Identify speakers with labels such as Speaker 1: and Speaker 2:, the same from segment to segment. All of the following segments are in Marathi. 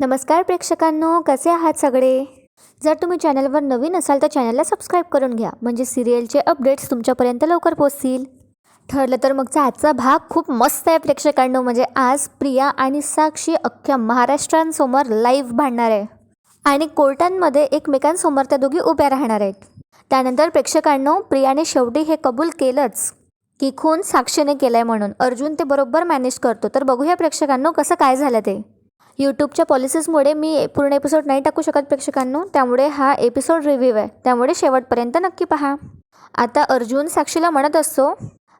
Speaker 1: नमस्कार प्रेक्षकांनो कसे आहात सगळे? जर तुम्ही चॅनलवर नवीन असाल तर चॅनलला सबस्क्राईब करून घ्या म्हणजे सिरियलचे अपडेट्स तुमच्यापर्यंत लवकर पोचतील ठरलं तर मगचा आजचा भाग खूप मस्त आहे प्रेक्षकांनो म्हणजे आज प्रिया आणि साक्षी अख्ख्या महाराष्ट्रांसमोर लाईव्ह भांडणार आहे. आणि कोर्टांमध्ये एकमेकांसमोर त्या दोघी उभ्या राहणार आहेत. त्यानंतर प्रेक्षकांनो प्रियाने शेवटी हे कबूल केलंच की खून साक्षीने केलं आहे म्हणून. अर्जुन ते बरोबर मॅनेज करतो. तर बघूया प्रेक्षकांनो कसं काय झालं ते. यूट्यूबच्या पॉलिसीजमुळे मी पूर्ण एपिसोड नाही टाकू शकत प्रेक्षकांनो. त्यामुळे हा एपिसोड रिव्ह्यू आहे. त्यामुळे शेवटपर्यंत नक्की पहा. आता अर्जुन साक्षीला म्हणत असतो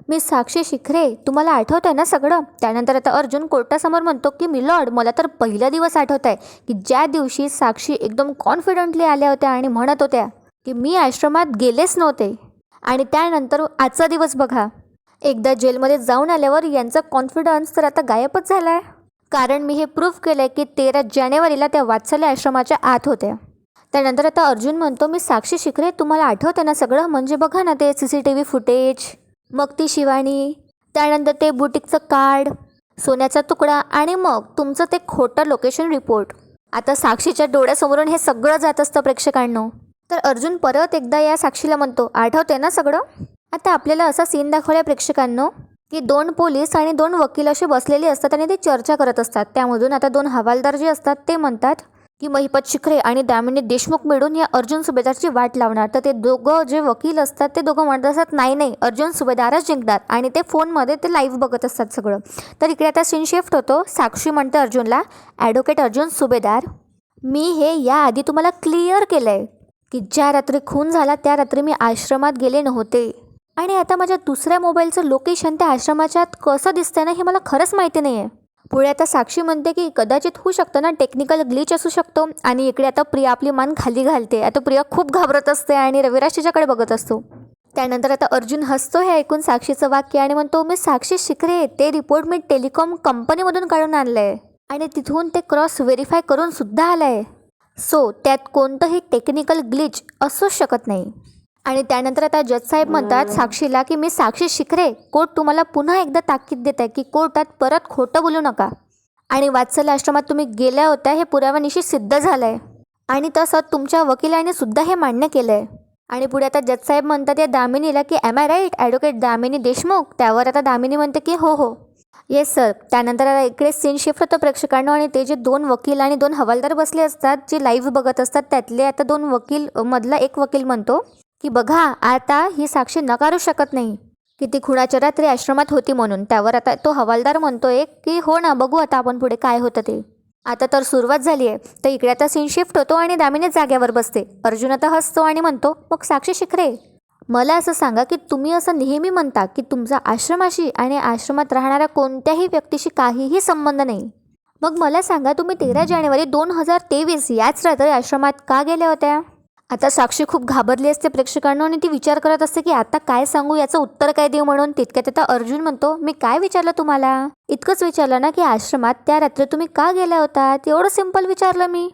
Speaker 1: मी साक्षी शिखरे तुम्हाला आठवत आहे ना सगळं? त्यानंतर आता अर्जुन कोर्टासमोर म्हणतो की मिलॉर्ड मला तर पहिला दिवस आठवत आहे की ज्या दिवशी साक्षी एकदम कॉन्फिडंटली आल्या होत्या आणि म्हणत होत्या की मी आश्रमात गेलेच नव्हते. आणि त्यानंतर आजचा दिवस बघा. एकदा जेलमध्ये जाऊन आल्यावर यांचा कॉन्फिडन्स तर आता गायबच झाला आहे कारण मी हे प्रूफ केलं आहे की तेरा जानेवारीला त्या वात्सल्य आश्रमाच्या आत होत्या. त्यानंतर आता अर्जुन म्हणतो मी साक्षी शिखरे तुम्हाला आठवते ना सगळं? म्हणजे बघा ना ते C C T V footage मग ती शिवाणी त्यानंतर ते बुटीकचं कार्ड सोन्याचा तुकडा आणि मग तुमचं ते खोटं लोकेशन रिपोर्ट आता साक्षीच्या डोळ्यासमोरून हे सगळं जात असतं प्रेक्षकांनो. तर अर्जुन परत एकदा या साक्षीला म्हणतो आठवते ना सगळं? आता आपल्याला असा सीन दाखवला प्रेक्षकांनो. की दोन पोलीस आणि दोन वकील असे बसलेले असतात आणि ते चर्चा करत असतात. त्यामधून आता दोन हवालदार जे असतात ते म्हणतात की महिपत शिखरे आणि दामिनी देशमुख मिळून या अर्जुन सुभेदारची वाट लावणार. तर ते दोघं जे वकील असतात ते दोघं म्हणत असतात नाही नाही अर्जुन सुभेदारच जिंकणार. आणि ते फोनमध्ये ते लाईव्ह बघत असतात सगळं. तर इकडे आता सीन शिफ्ट होतो. साक्षी म्हणते अर्जुनला ॲडव्होकेट अर्जुन सुभेदार मी हे याआधी तुम्हाला क्लिअर केलं आहे की ज्या रात्री खून झाला त्या रात्री मी आश्रमात गेले नव्हते. आणि आता माझ्या दुसऱ्या मोबाईलचं लोकेशन त्या आश्रमाच्या आत कसं दिसतंय ना हे मला खरंच माहिती नाही आहे पुढे आता साक्षी म्हणते की कदाचित होऊ शकतं ना टेक्निकल ग्लिच असू शकतो. आणि इकडे आता प्रिया आपली मान खाली घालते. आता प्रिया खूप घाबरत असते आणि रविराज तिच्याकडे बघत असतो. त्यानंतर आता अर्जुन हसतो हे ऐकून साक्षीचं वाक्य आणि म्हणतो मी साक्षी शिकरे ते रिपोर्ट मी टेलिकॉम कंपनीमधून काढून आणलं आहे आणि तिथून ते क्रॉस व्हेरीफाय करून सुद्धा आलं आहे सो त्यात कोणतंही टेक्निकल ग्लिच असूच शकत नाही. आणि त्यानंतर आता जज साहेब म्हणतात साक्षीला की मी साक्षी शिखरे कोर्ट तुम्हाला पुन्हा एकदा ताकीद देत आहे की कोर्टात परत खोटं बोलू नका. आणि वात्सल्य आश्रमात तुम्ही गेल्या होत्या हे पुराव्यानिशी सिद्ध झालं आहे आणि तसं तुमच्या वकिलाने सुद्धा हे मान्य केलं आहे आणि पुढे आता जज साहेब म्हणतात या दामिनीला की M I right advocate Damini Deshmukh? त्यावर आता दामिनी म्हणते की हो हो. येस सर त्यानंतर आता इकडे सीन शिफ्ट होतं प्रेक्षकांना आणि ते जे दोन वकील आणि दोन हवालदार बसले असतात जे लाईव्ह बघत असतात त्यातले आता दोन वकील मधला एक वकील म्हणतो. की बघा आता ही साक्षी नकारू शकत नाही. की ती खुणाच्या रात्री आश्रमात होती म्हणून त्यावर आता तो हवालदार म्हणतोय की हो ना बघू आता आपण पुढे काय होतं ते. आता तर सुरुवात झाली आहे तर इकडे आता सीन शिफ्ट होतो आणि दामिनीच जाग्यावर बसते. अर्जुन आता हसतो आणि म्हणतो मग साक्षी शिखरे मला असं सांगा की तुम्ही असं नेहमी म्हणता की तुमचा आश्रमाशी आणि आश्रमात राहणाऱ्या कोणत्याही व्यक्तीशी काहीही संबंध नाही. मग मला सांगा तुम्ही तेरा जानेवारी दोन हजार तेवीस याच रात्री आश्रमात का गेल्या होत्या? आता साक्षी खूप घाबरली असते प्रेक्षकांना आणि ती विचार करत असते की आता काय सांगू? याचं उत्तर काय देऊ म्हणून? तितक्यात आता अर्जुन म्हणतो मी काय विचारलं तुम्हाला? इतकंच विचारलं ना की आश्रमात त्या रात्री तुम्ही का गेल्या होतात? एवढं सिंपल विचारलं मी.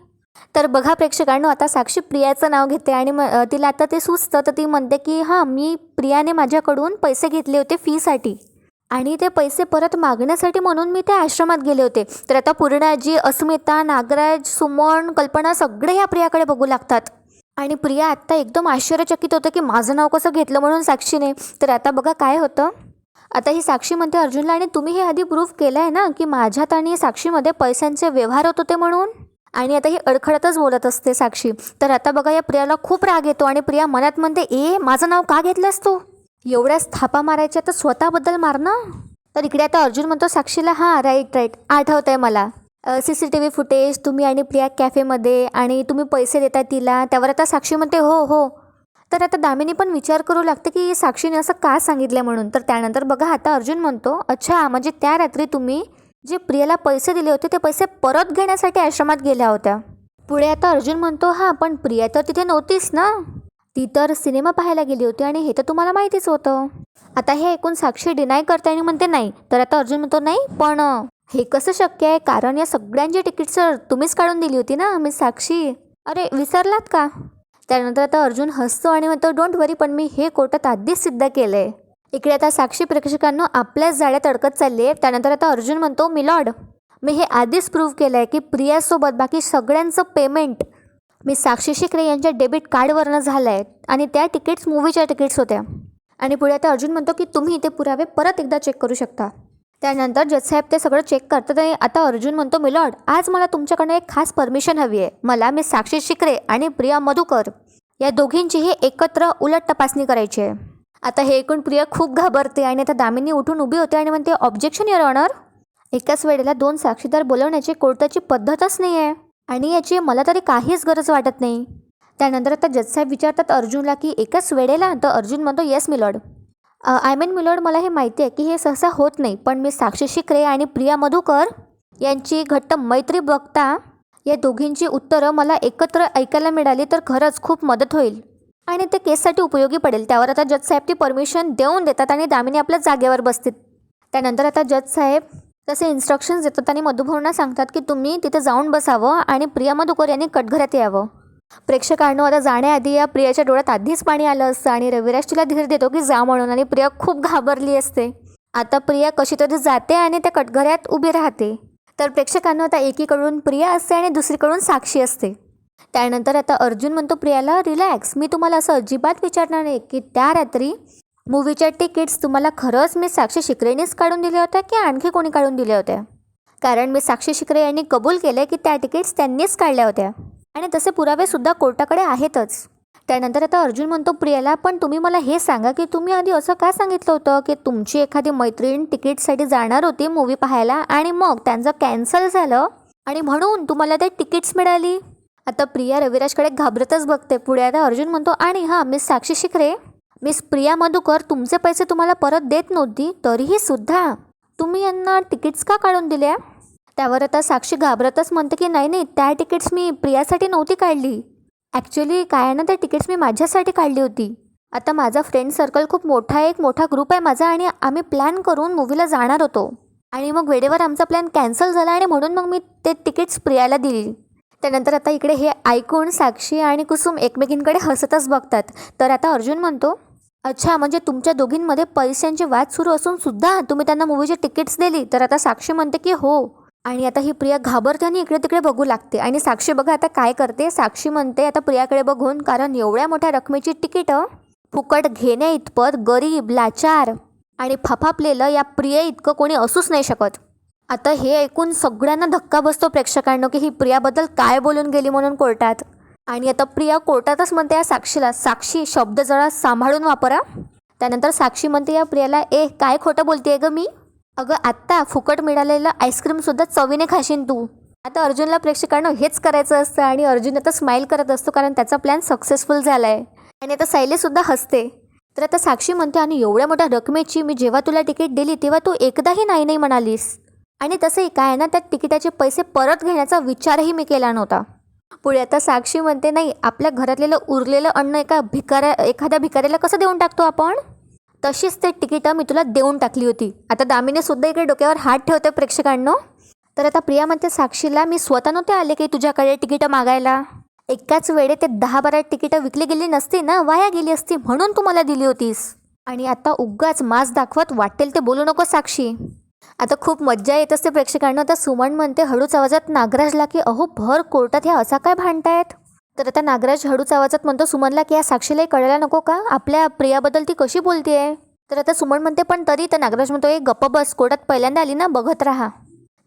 Speaker 1: तर बघा प्रेक्षकांनो आता साक्षी प्रियाचं नाव घेते आणि तिला आता ते सुचतं. तर ती म्हणते की हां मी प्रियाने माझ्याकडून पैसे घेतले होते फीसाठी आणि ते पैसे परत मागण्यासाठी म्हणून मी त्या आश्रमात गेले होते. तर आता पूर्णाजी अस्मिता नागराज सुमन कल्पना सगळे ह्या प्रियाकडे बघू लागतात. आणि प्रिया आत्ता एकदम आश्चर्यचकित होतं की माझं नाव कसं घेतलं म्हणून साक्षीने. तर आता बघा काय होतं. आता ही साक्षी म्हणते अर्जुनला आणि तुम्ही हे आधी प्रूफ केलं आहे ना की माझ्यात आणि साक्षीमध्ये पैशांचे व्यवहार होत होते म्हणून? आणि आता ही अडखळतच बोलत असते साक्षी. तर आता बघा या प्रियाला खूप राग येतो आणि प्रिया मनात म्हणते ए माझं नाव का घेतलंस तू? एवढ्याच थापा मारायच्या तर स्वतःबद्दल मारणं तर इकडे आता अर्जुन म्हणतो साक्षीला हां राईट राईट आठवत आहे मला. C C T V footage तुम्ही आणि प्रिया कॅफेमध्ये आणि तुम्ही पैसे देता तिला त्यावर आता साक्षी म्हणते हो हो. तर आता दामिनी पण विचार करू लागते की साक्षीने असं का सांगितलं म्हणून. तर त्यानंतर बघा आता अर्जुन म्हणतो अच्छा म्हणजे त्या रात्री तुम्ही जे प्रियाला पैसे दिले होते ते पैसे परत घेण्यासाठी आश्रमात गेल्या होत्या. पुढे आता अर्जुन म्हणतो हां पण प्रिया तर तिथे नव्हतीच ना? ती तर सिनेमा पाहायला गेली होती आणि हे तर तुम्हाला माहितीच होतं. आता हे ऐकून साक्षी डिनाय करते आणि म्हणते नाही. तर आता अर्जुन म्हणतो नाही पण हे कसं शक्य आहे? कारण या सगळ्यांची तिकीट सर तुम्हीच काढून दिली होती ना मी साक्षी? अरे विसरलात का? त्यानंतर आता अर्जुन हसतो आणि म्हणतो डोंट वरी पण मी हे कोर्टात आधीच सिद्ध केलं आहे इकडे आता साक्षी प्रेक्षकांना आपल्याच जाळ्यात अडकत चालली आहे त्यानंतर आता अर्जुन म्हणतो मिलॉड मी हे आधीच प्रूव्ह केलं आहे की प्रियासोबत बाकी सगळ्यांचं पेमेंट मी साक्षी शिकरे यांच्या डेबिट कार्डवरनं झालं आहे आणि त्या तिकीट्स मूवीच्या तिकीट्स होत्या. आणि पुढे आता अर्जुन म्हणतो की तुम्ही ते पुरावे परत एकदा चेक करू शकता. त्यानंतर जजसाहेब ते सगळं चेक करतात आणि आता अर्जुन म्हणतो मिलॉर्ड आज मला तुमच्याकडनं एक खास परमिशन हवी आहे. मला मी साक्षी शिकरे आणि प्रिया मधुकर या दोघींचीही एकत्र उलट तपासणी करायची आहे. आता हे ऐकून प्रिया खूप घाबरते आणि आता दामिनी उठून उभी होते आणि म्हणते ऑब्जेक्शन युअर ऑनर एकाच वेळेला दोन साक्षीदार बोलवण्याची कोर्टाची पद्धतच नाही आहे आणि याची मला तरी काहीच गरज वाटत नाही. त्यानंतर आता जजसाहेब विचारतात अर्जुनला की एकाच वेळेला? तर अर्जुन म्हणतो yes milord I mean milord मला हे माहिती आहे की हे सहसा होत नाही पण मी साक्षी शिकरे आणि प्रिया मधुकर यांची घट्ट मैत्री बघता या दोघींची उत्तरं मला एकत्र ऐकायला मिळाली तर खरंच खूप मदत होईल. आणि ते केससाठी उपयोगी पडेल. त्यावर आता जज साहेब ती परमिशन देऊन देतात आणि दामिनी आपल्या जागेवर बसतील. त्यानंतर आता जज साहेब तसे इन्स्ट्रक्शन्स देतात आणि मधुभावना सांगतात की तुम्ही तिथे जाऊन बसावं आणि प्रिया मधुकर यांनी कटघरात यावं. प्रेक्षकांनो आता जाण्याआधी या प्रियाच्या डोळ्यात आधीच पाणी आलं असतं आणि रविराज तिला धीर देतो की जा म्हणून आणि प्रिया खूप घाबरली असते. आता प्रिया कशी तरी जाते आणि त्या कटघऱ्यात उभी राहते. तर प्रेक्षकांना आता एकीकडून प्रिया असते आणि दुसरीकडून साक्षी असते. त्यानंतर आता अर्जुन म्हणतो प्रियाला रिलॅक्स मी तुम्हाला असं अजिबात विचारणार नाही की त्या रात्री मूवीच्या तिकीट्स तुम्हाला खरंच मी साक्षी शिकरेनेच काढून दिल्या होत्या की आणखी कोणी काढून दिल्या होत्या? कारण मी साक्षी शिकरे यांनी कबूल केलं की त्या तिकीट्स त्यांनीच काढल्या होत्या. आणि तसे पुरावेसुद्धा कोर्टाकडे आहेतच. त्यानंतर आता अर्जुन म्हणतो प्रियाला पण तुम्ही मला हे सांगा की तुम्ही आधी असं का सांगितलं होतं की तुमची एखादी मैत्रीण तिकीटसाठी जाणार होती मूवी पाहायला आणि मग त्यांचं कॅन्सल झालं? आणि म्हणून तुम्हाला ते तिकीट्स मिळाली? आता प्रिया रविराजकडे घाबरतच बघते. पुढे आता अर्जुन म्हणतो आणि हां मिस साक्षी शिकरे मिस प्रिया मधुकर तुमचे पैसे तुम्हाला परत देत नव्हती तरीही सुद्धा तुम्ही यांना तिकीट्स का काढून दिल्या? त्यावर आता साक्षी घाबरतच म्हणते की नाही नाही त्या तिकीट्स मी प्रियासाठी नव्हती काढली. ॲक्च्युली काय आहे ना त्या तिकीट्स मी माझ्यासाठी काढली होती. आता माझा फ्रेंड सर्कल खूप मोठा आहे एक मोठा ग्रुप आहे माझा आणि आम्ही प्लॅन करून मूवीला जाणार होतो. आणि मग वेळेवर आमचा प्लॅन कॅन्सल झाला आणि म्हणून मग मी ते तिकीट्स प्रियाला दिली. त्यानंतर आता इकडे हे ऐकून साक्षी आणि कुसुम एकमेकींकडे हसतच बघतात. तर आता अर्जुन म्हणतो अच्छा म्हणजे तुमच्या दोघींमध्ये पैशांचे वाद सुरू असून सुद्धा तुम्ही त्यांना मूवीची तिकीट्स दिली. तर आता साक्षी म्हणते की हो आणि आता ही प्रिया घाबरते आणि इकडे तिकडे बघू लागते. आणि साक्षी बघा आता काय करते? साक्षी म्हणते आता प्रियाकडे बघून कारण एवढ्या मोठ्या रकमेची तिकीटं फुकट घेण्या इतपत गरीब लाचार आणि फफापलेलं या प्रिया इतकं कोणी असूच नाही शकत. आता हे ऐकून सगळ्यांना धक्का बसतो प्रेक्षकांना की ही प्रियाबद्दल काय बोलून गेली म्हणून कोर्टात. आणि आता प्रिया कोर्टातच म्हणते या साक्षीला साक्षी शब्द जरा सांभाळून वापरा. त्यानंतर साक्षी म्हणते या प्रियाला ए काय खोटं बोलते आहे ग मी? अगं आत्ता फुकट मिळालेलं आईस्क्रीमसुद्धा चवीने खाशीन तू. आता अर्जुनला प्रेक्षकांना हेच करायचं असतं आणि अर्जुन आता स्माईल करत असतो कारण त्याचा प्लॅन सक्सेसफुल झाला आहे आणि आता सैलेसुद्धा हसते. तर आता साक्षी म्हणते आणि एवढ्या मोठ्या रकमेची मी जेव्हा तुला तिकीट दिली तेव्हा तू एकदाही नाही नाही म्हणालीस. आणि तसंही काय आहे ना त्या तिकिटाचे पैसे परत घेण्याचा विचारही मी केला नव्हता. पुढे आता साक्षी म्हणते नाही आपल्या घरातलेलं उरलेलं अन्न एका भिकाऱ्या एखाद्या भिकाऱ्याला कसं देऊन टाकतो आपण? तशीच ते तिकीटं मी तुला देऊन टाकली होती. आता दामिनेसुद्धा इकडे डोक्यावर हात ठेवते प्रेक्षकांनो. तर आता प्रिया म्हणते साक्षीला मी स्वतः नव्हते आले की तुझ्याकडे तिकीटं मागायला? एकाच वेळे ते दहा बारा तिकीटं विकली गेली नसती ना? वाया गेली असती म्हणून तू मला दिली होतीस. आणि आता उगाच मास दाखवत वाटेल ते बोलू नको साक्षी. आता खूप मज्जा येत असते प्रेक्षकांना. आता सुमन म्हणते हळूच आवाजात नागराजला की अहो भर कोर्टात ह्या असा काय भांडतायत? तर आता नागराज हळूच आवाजात म्हणतो सुमनला की या साक्षीलाही कळायला नको का? आपल्या प्रियाबद्दल ती कशी बोलतेय तर आता सुमन म्हणते पण तरी तर नागराज म्हणतो एक गप्प बस कोर्टात पहिल्यांदा आली ना बघत राहा.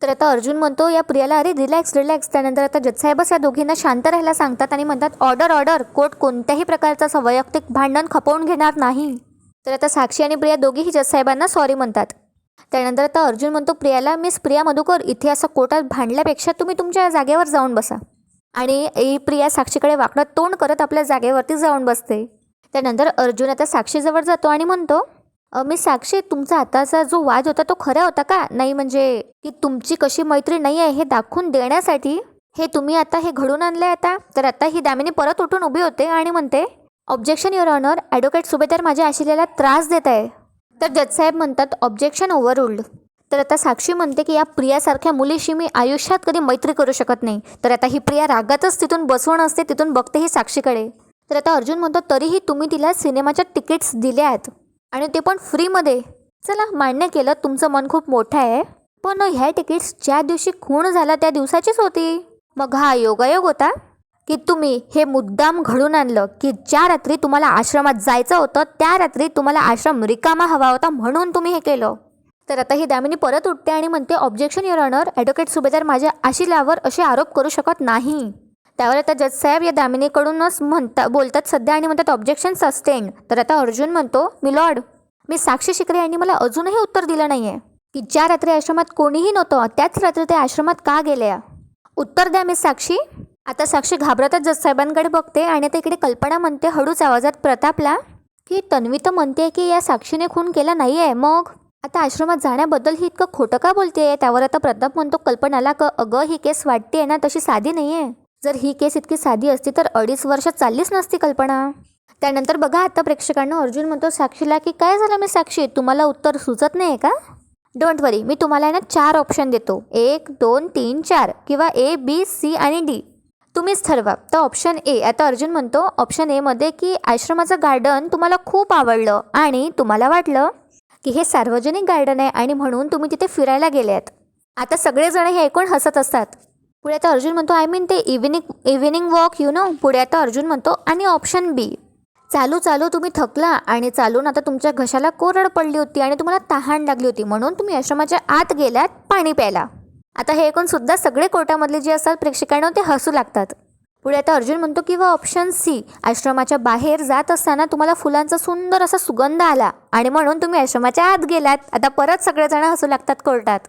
Speaker 1: तर आता अर्जुन म्हणतो या प्रियाला अरे रिलॅक्स रिलॅक्स त्यानंतर आता जजसाहेबच या दोघींना शांत राहायला सांगतात आणि म्हणतात ऑर्डर ऑर्डर कोर्ट कोणत्याही प्रकारचं असं वैयक्तिक भांडण खपवून घेणार नाही. तर आता साक्षी आणि प्रिया दोघीही जजसाहेबांना सॉरी म्हणतात. त्यानंतर आता अर्जुन म्हणतो प्रियाला मिस प्रिया मधुकर इथे असं कोर्टात भांडल्यापेक्षा तुम्ही तुमच्या जागेवर जाऊन बसा. आणि प्रिया साक्षीकडे वाकडं तोंड करत आपल्या जागेवरती जाऊन बसते. त्यानंतर अर्जुन आता साक्षीजवळ जातो आणि म्हणतो मी साक्षी तुमचा आताचा जो वाद होता तो खरा होता का? नाही म्हणजे की तुमची कशी मैत्री नाही आहे हे दाखवून देण्यासाठी? हे तुम्ही आता हे घडून आणलंय आता? तर आता ही दामिनी परत उठून उभी होते आणि म्हणते objection your honour advocate Subhedar माझ्या आशिलेला त्रास देत आहे. तर जजसाहेब म्हणतात ऑब्जेक्शन ओव्हररुल्ड तर आता साक्षी म्हणते की या प्रियासारख्या मुलीशी मी आयुष्यात कधी मैत्री करू शकत नाही. तर आता ही प्रिया रागातच तिथून बसवून असते तिथून बघते ही साक्षीकडे. तर आता अर्जुन म्हणतो तरीही तुम्ही तिला सिनेमाच्या तिकीट्स दिल्या आहेत आणि ते पण फ्रीमध्ये. चला मान्य केलं तुमचं मन खूप मोठं आहे. पण ह्या तिकीट्स ज्या दिवशी खूण झाला त्या दिवसाचीच होती. मग हा योगायोग होता की तुम्ही हे मुद्दाम घडून आणलं की ज्या रात्री तुम्हाला आश्रमात जायचं होतं त्या रात्री तुम्हाला आश्रम रिकामा हवा होता म्हणून तुम्ही हे केलं. तर आता ही दामिनी परत उठते आणि म्हणते objection your honour advocate Subhedar माझ्या आशिलावर असे आरोप करू शकत नाही. त्यावर आता जज साहेब या दामिनीकडूनच म्हणता बोलतात सध्या आणि म्हणतात ऑब्जेक्शन सस्टेन तर आता अर्जुन म्हणतो मी लॉर्ड मी साक्षी शिकरे यांनी मला अजूनही उत्तर दिलं नाही आहे की ज्या रात्री आश्रमात कोणीही नव्हतं त्याच रात्री ते आश्रमात का गेल्या? उत्तर द्या मी साक्षी. आता साक्षी घाबरतच जज साहेबांकडे बघते आणि आता इकडे कल्पना म्हणते हळूच आवाजात प्रतापला की तन्वी तर म्हणते की या साक्षीने खून केला नाही आहे मग? आता आश्रमात जाण्याबद्दल ही इतकं खोटं का बोलते त्यावर आता प्रताप म्हणतो कल्पनाला क अगं ही केस वाटते ना तशी साधी नाही आहे जर ही केस इतकी साधी असती तर अडीच वर्षात चाललीच नसती कल्पना. त्यानंतर बघा आता प्रेक्षकांना अर्जुन म्हणतो साक्षीला की काय झालं मी साक्षी? तुम्हाला उत्तर सुचत नाही का? डोंट वरी मी तुम्हाला ना चार ऑप्शन देतो. एक दोन तीन चार किंवा ए बी सी आणि डी. तुम्हीच ठरवा. तर ऑप्शन ए आता अर्जुन म्हणतो ऑप्शन एमध्ये की आश्रमाचं गार्डन तुम्हाला खूप आवडलं आणि तुम्हाला वाटलं. की हे सार्वजनिक गार्डन आहे आणि म्हणून तुम्ही तिथे फिरायला गेले आहेत आता सगळेजण हे ऐकून हसत असतात. पुढे आता अर्जुन म्हणतो आय मीन ते evening evening walk you know पुढे आता अर्जुन म्हणतो आणि ऑप्शन बी चालू चालू तुम्ही थकला आणि चालून आता तुमच्या घशाला कोरड पडली होती आणि तुम्हाला तहान लागली होती म्हणून तुम्ही आश्रमाच्या आत गेल्यात पाणी प्यायला. आता हे ऐकून सुद्धा सगळे कोर्टामधले जे असतात प्रेक्षकांना ते हसू लागतात. पुढे आता अर्जुन म्हणतो किंवा ऑप्शन सी आश्रमाच्या बाहेर जात असताना तुम्हाला फुलांचा सुंदर असा सुगंध आला आणि म्हणून तुम्ही आश्रमाच्या आत गेलात. आता परत सगळेजण हसू लागतात कोर्टात.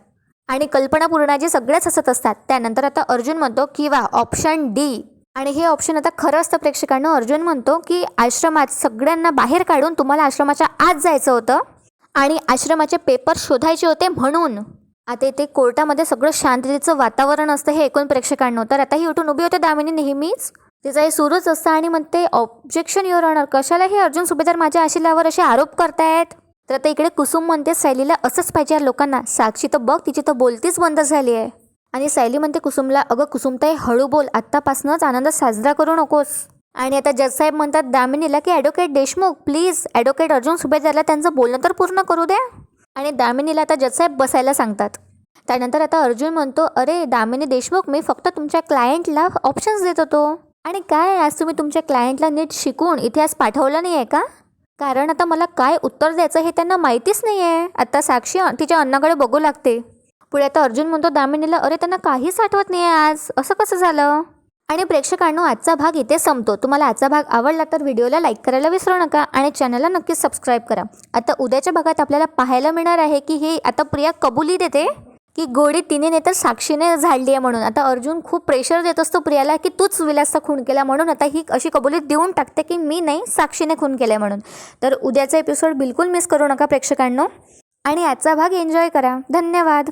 Speaker 1: आणि कल्पना पूर्णाजी सगळेच हसत असतात. त्यानंतर आता अर्जुन म्हणतो किंवा ऑप्शन डी आणि हे ऑप्शन आता खरं असतं प्रेक्षकांना. अर्जुन म्हणतो की आश्रमात सगळ्यांना बाहेर काढून तुम्हाला आश्रमाच्या आत जायचं होतं आणि आश्रमाचे पेपर शोधायचे होते म्हणून. आता इथे कोर्टामध्ये सगळं शांततेचं वातावरण असतं हे ऐकून प्रेक्षकांना तर आता ही उठून उभी होते दामिनी नेहमीच. तिचं हे सुरूच असतं आणि म्हणते ऑब्जेक्शन युअर ऑनर कशाला हे अर्जुन सुभेदार माझ्या आशिलावर असे आरोप करतायत? तर आता इकडे कुसुम म्हणते सायलीला असंच पाहिजे या लोकांना. साक्षी तर बघ तिची तर बोलतीच बंद झाली आहे. आणि सायली म्हणते कुसुमला अगं कुसुमताई हळू बोल. आत्तापासूनच आनंद साजरा करू नकोस. आणि आता जजसाहेब म्हणतात दामिनीला की advocate Deshmukh please advocate Arjun सुभेदारला त्यांचं बोलणं तर पूर्ण करू द्या. आणि दामिनीला आता जजसाहेब बसायला सांगतात. त्यानंतर आता अर्जुन म्हणतो अरे दामिनी देशमुख मी फक्त तुमच्या क्लायंटला ऑप्शन्स देत होतो. आणि काय आज तुम्ही तुमच्या क्लायंटला नीट शिकून इथे आज पाठवलं नाही आहे का? कारण आता मला काय उत्तर द्यायचं हे त्यांना माहितीच नाही आहे आता साक्षी तिच्या अन्नाकडे बघू लागते. पुढे आता अर्जुन म्हणतो दामिनीला अरे त्यांना काहीच आठवत नाही आहे आज. असं कसं झालं? आणि प्रेक्षकांनो आजचा भाग इथे संपतो. तुम्हाला आजचा भाग आवडला तर व्हिडिओला लाईक करायला विसरू नका आणि चॅनलला नक्कीच सबस्क्राईब करा. आता उद्याच्या भागात आपल्याला पाहायला मिळणार आहे की हे आता प्रिया कबुली देते की गोडी तिने नाही तर साक्षीने झाडली आहे म्हणून. आता अर्जुन खूप प्रेशर देत असतो प्रियाला की तूच विलासचा खून केला म्हणून. आता ही अशी कबुली देऊन टाकते की मी नाही साक्षीने खून केलं आहे म्हणून. तर उद्याचा एपिसोड बिलकुल मिस करू नका प्रेक्षकांनो. आणि आजचा भाग एन्जॉय करा. धन्यवाद.